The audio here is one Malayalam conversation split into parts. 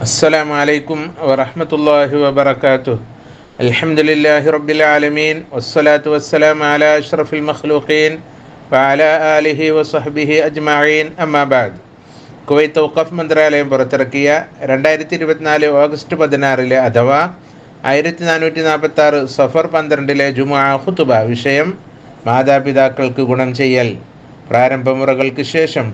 السلام عليكم ورحمة الله وبركاته الحمد لله رب العالمين والصلاة والسلام على أشرف المخلوقين وعلى آله وصحبه أجمعين أما بعد കുവൈത്ത് ഔക്കഫ് മന്ത്രാലയം പുറത്തിറക്കിയ രണ്ടായിരത്തി ഇരുപത്തിനാല് ഓഗസ്റ്റ് പതിനാറിലെ അഥവാ ആയിരത്തി നാനൂറ്റി നാൽപ്പത്തി ആറ് സഫർ പന്ത്രണ്ടിലെ ജുമാ ഖുതുബ വിഷയം മാതാപിതാക്കൾക്ക് ഗുണം ചെയ്യൽ പ്രാരംഭമുറകൾക്ക് ശേഷം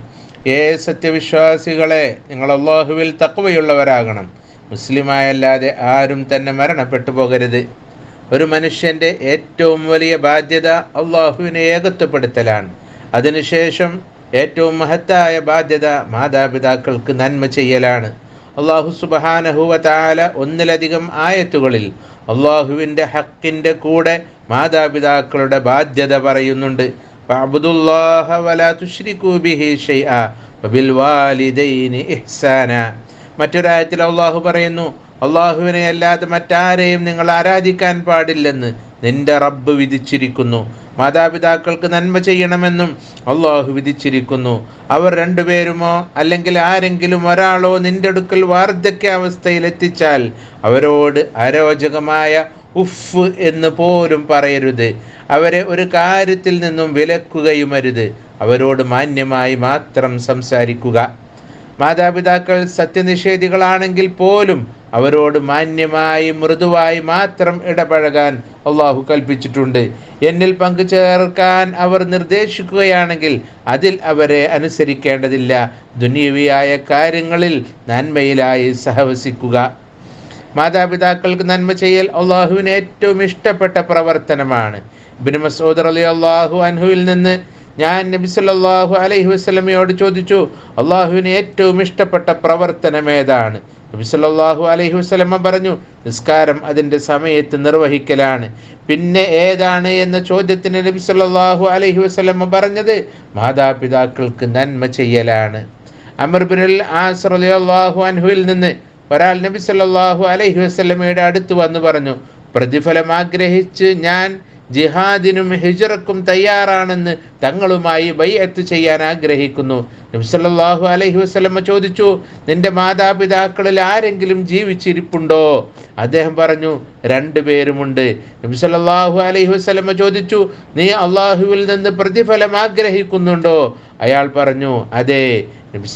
ഏ സത്യവിശ്വാസികളെ നിങ്ങൾ അള്ളാഹുവിൽ തക്കവയുള്ളവരാകണം മുസ്ലിമായല്ലാതെ ആരും തന്നെ മരണപ്പെട്ടു പോകരുത്. ഒരു മനുഷ്യന്റെ ഏറ്റവും വലിയ ബാധ്യത അള്ളാഹുവിനെ ഏകത്വപ്പെടുത്തലാണ്. അതിനുശേഷം ഏറ്റവും മഹത്തായ ബാധ്യത മാതാപിതാക്കൾക്ക് നന്മ ചെയ്യലാണ്. അള്ളാഹു സുബഹാനഹുവ താല ഒന്നിലധികം ആയത്തുകളിൽ അള്ളാഹുവിന്റെ ഹക്കിന്റെ കൂടെ മാതാപിതാക്കളുടെ ബാധ്യത പറയുന്നുണ്ട്. فاعبدوا الله ولا تشركوا به شيئا وبالوالدين إحسانا. മറ്റൊരായത്തിൽ അള്ളാഹു പറയുന്നു അള്ളാഹുവിനെ അല്ലാതെ മറ്റാരെയും നിങ്ങൾ ആരാധിക്കാൻ പാടില്ലെന്ന് നിന്റെ റബ്ബ് വിധിച്ചിരിക്കുന്നു. മാതാപിതാക്കൾക്ക് നന്മ ചെയ്യണമെന്നും അള്ളാഹു വിധിച്ചിരിക്കുന്നു. അവർ രണ്ടുപേരുമോ അല്ലെങ്കിൽ ആരെങ്കിലും ഒരാളോ നിന്റെ അടുക്കൽ വാർദ്ധക്യ അവസ്ഥയിൽ എത്തിച്ചാൽ അവരോട് അരോചകമായ ഉഫ് എന്ന് പോലും പറയരുത്. അവരെ ഒരു കാര്യത്തിൽ നിന്നും വിലക്കുകയുമരുത്. അവരോട് മാന്യമായി മാത്രം സംസാരിക്കുക. മാതാപിതാക്കൾ സത്യനിഷേധികളാണെങ്കിൽ പോലും അവരോട് മാന്യമായി മൃദുവായി മാത്രം ഇടപഴകാൻ അള്ളാഹു കൽപ്പിച്ചിട്ടുണ്ട്. എന്നിൽ പങ്കുചേർക്കാൻ അവർ നിർദ്ദേശിക്കുകയാണെങ്കിൽ അതിൽ അവരെ അനുസരിക്കേണ്ടതില്ല. ദുനീവിയായ കാര്യങ്ങളിൽ നന്മയിലായി സഹവസിക്കുക. മാതാപിതാക്കൾക്ക് നന്മ ചെയ്യൽ അള്ളാഹുവിന് ഏറ്റവും ഇഷ്ടപ്പെട്ട പ്രവർത്തനമാണ്. ബിൻ മസൂദ് അലി അള്ളാഹു അൻഹുവിൽ നിന്ന് ഞാൻ നബി സല്ലല്ലാഹു അലൈഹി വസ്ലമയോട് ചോദിച്ചു അള്ളാഹുവിന് ഏറ്റവും ഇഷ്ടപ്പെട്ട പ്രവർത്തനം ഏതാണ്? നബി സല്ലല്ലാഹു അലൈഹി വസല്ലമ പറഞ്ഞു നിസ്കാരം അതിന്റെ സമയത്ത് നിർവഹിക്കലാണ്. പിന്നെ ഏതാണ് എന്ന ചോദ്യത്തിന് നബി സല്ലല്ലാഹു അലൈഹി വസല്ലമ പറഞ്ഞത് മാതാപിതാക്കൾക്ക് നന്മ ചെയ്യലാണ്. അമർബിനുൽ ബിൻ ആസ് റളിയല്ലാഹു അൻഹുവിൽ നിന്ന് ഒരാൾ നബി സല്ലല്ലാഹു അലൈഹി വസ്ലമയുടെ അടുത്ത് വന്നു പറഞ്ഞു പ്രതിഫലം ആഗ്രഹിച്ച് ഞാൻ ജിഹാദിനും ഹിജറക്കും തയ്യാറാണെന്ന് തങ്ങളുമായി ബൈഅത്ത് ചെയ്യാൻ ആഗ്രഹിക്കുന്നു. നബി സല്ലല്ലാഹു അലൈഹി വസല്ലമ ചോദിച്ചു നിന്റെ മാതാപിതാക്കളിൽ ആരെങ്കിലും ജീവിച്ചിരിപ്പുണ്ടോ? അദ്ദേഹം പറഞ്ഞു രണ്ടു പേരുമുണ്ട്. നബി സല്ലല്ലാഹു അലൈഹി വസല്ലമ ചോദിച്ചു നീ അള്ളാഹുവിൽ നിന്ന് പ്രതിഫലം ആഗ്രഹിക്കുന്നുണ്ടോ? അയാൾ പറഞ്ഞു അതെ. നബി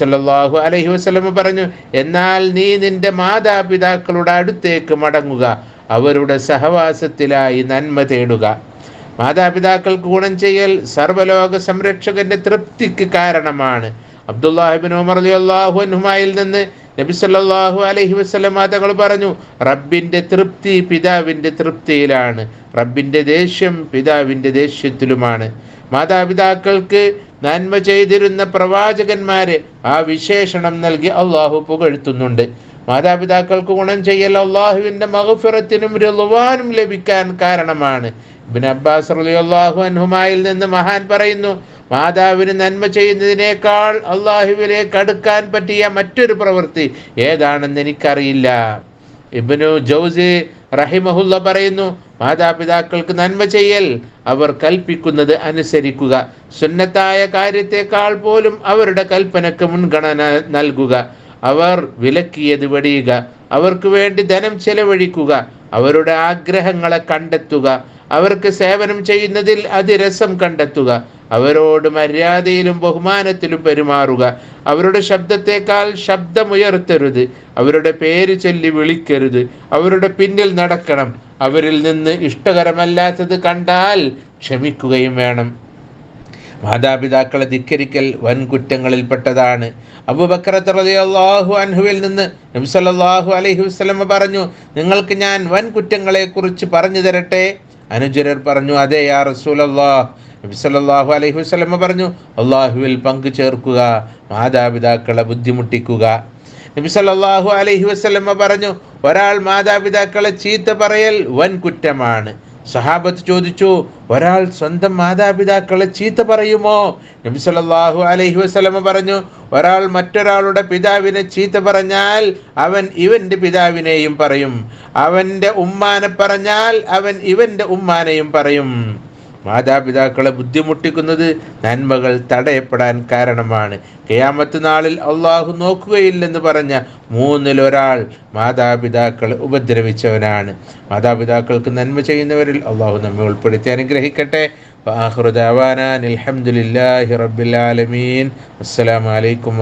അലഹി വസ്ലമ പറഞ്ഞു എന്നാൽ നീ നിന്റെ മാതാപിതാക്കളുടെ അടുത്തേക്ക് മടങ്ങുക. അവരുടെ സഹവാസത്തിലായി നന്മ തേടുക. മാതാപിതാക്കൾക്ക് ഗുണം ചെയ്യൽ സർവലോക സംരക്ഷകന്റെ തൃപ്തിക്ക് കാരണമാണ്. അബ്ദുല്ലാഹിബിൻ ഉമർ അള്ളാഹു അൻഹുമായിൽ നിന്ന് നബി സല്ലല്ലാഹു അലൈഹി വസല്ലം തങ്ങൾ പറഞ്ഞു റബ്ബിന്റെ തൃപ്തി പിതാവിന്റെ തൃപ്തിയിലാണ്. റബ്ബിന്റെ ദേഷ്യം പിതാവിന്റെ ദേഷ്യത്തിലുമാണ്. മാതാപിതാക്കൾക്ക് നന്മ ചെയ്തിരുന്ന പ്രവാചകന്മാരെ ആ വിശേഷണം നൽകി അള്ളാഹു പുകഴ്ത്തുന്നുണ്ട്. മാതാപിതാക്കൾക്ക് ഗുണം ചെയ്യൽ അള്ളാഹുവിന്റെ മഹഫിറത്തിനും റുവാനും ലഭിക്കാൻ കാരണമാണ്. ഇബിൻ അബ്ബാസ് അള്ളാഹു അൻഹുമായിൽ നിന്ന് മഹാൻ പറയുന്നു മാതാവിന് നന്മ ചെയ്യുന്നതിനേക്കാൾ അള്ളാഹുവിലേക്ക് അടുക്കാൻ പറ്റിയ മറ്റൊരു പ്രവൃത്തി ഏതാണെന്ന് എനിക്കറിയില്ല. ഇബിനു ജൗസി റഹിമഹുല്ല പറയുന്നു മാതാപിതാക്കൾക്ക് നന്മ ചെയ്യൽ അവർ കൽപ്പിക്കുന്നത് അനുസരിക്കുക. സുന്നത്തായ കാര്യത്തെക്കാൾ പോലും അവരുടെ കൽപ്പനക്ക് മുൻഗണന നൽകുക. അവർ വിലക്കിയത് വെടിയുക. അവർക്ക് വേണ്ടി ധനം ചെലവഴിക്കുക അവരുടെ ആഗ്രഹങ്ങളെ കണ്ടെത്തുക അവർക്ക് സേവനം ചെയ്യുന്നതിൽ അതിരസം കണ്ടെത്തുക അവരോട് മര്യാദയിലും ബഹുമാനത്തിലും പെരുമാറുക. അവരുടെ ശബ്ദത്തെക്കാൾ ശബ്ദമുയർത്തരുത് അവരുടെ പേര് ചൊല്ലി വിളിക്കരുത് അവരുടെ പിന്നിൽ നടക്കണം. അവരിൽ നിന്ന് ഇഷ്ടകരമല്ലാത്തത് കണ്ടാൽ ക്ഷമിക്കുകയും വേണം. മാതാപിതാക്കളെ ധിക്കരിക്കൽ വൻ കുറ്റങ്ങളിൽപ്പെട്ടതാണ് അബൂബക്കറത്ത് റളിയല്ലാഹു അൻഹുവിൽ നിന്ന് നബി സല്ലല്ലാഹു അലൈഹി വസല്ലമ പറഞ്ഞു നിങ്ങൾക്ക് ഞാൻ വൻ കുറ്റങ്ങളെ കുറിച്ച് പറഞ്ഞു തരട്ടെ? അനുചരർ പറഞ്ഞു അതെ യാ റസൂലല്ലാഹ്. നബി സല്ലല്ലാഹു അലൈഹി വസല്ലമ പറഞ്ഞു അള്ളാഹുവിൽ പങ്കു ചേർക്കുക മാതാപിതാക്കളെ ബുദ്ധിമുട്ടിക്കുക. നബി സല്ലല്ലാഹു അലൈഹി വസല്ലമ പറഞ്ഞു ഒരാൾ മാതാപിതാക്കളെ ചീത്ത പറയൽ വൻ കുറ്റമാണ് സഹാബത്ത് ചോദിച്ചു ഒരാൾ സ്വന്തം മാതാപിതാക്കളെ ചീത്ത പറയുമോ? നബി സല്ലല്ലാഹു അലൈഹി വസല്ലമ പറഞ്ഞു ഒരാൾ മറ്റൊരാളുടെ പിതാവിനെ ചീത്ത പറഞ്ഞാൽ അവൻ ഇവന്റെ പിതാവിനെയും പറയും. അവന്റെ ഉമ്മാനെ പറഞ്ഞാൽ അവൻ ഇവന്റെ ഉമ്മാനെയും പറയും. മാതാപിതാക്കളെ ബുദ്ധിമുട്ടിക്കുന്നത് നന്മകൾ തടയപ്പെടാൻ കാരണമാണ്. കയാമത്ത് നാളിൽ അള്ളാഹു നോക്കുകയില്ലെന്ന് പറഞ്ഞ മൂന്നിലൊരാൾ മാതാപിതാക്കളെ ഉപദ്രവിച്ചവനാണ്. മാതാപിതാക്കൾക്ക് നന്മ ചെയ്യുന്നവരിൽ അള്ളാഹു നമ്മെ ഉൾപ്പെടുത്തി അനുഗ്രഹിക്കട്ടെ. അലഹമുല്ലാഹി റബ്ബിൽ ആലമീൻ. അസ്സലാമലൈക്കും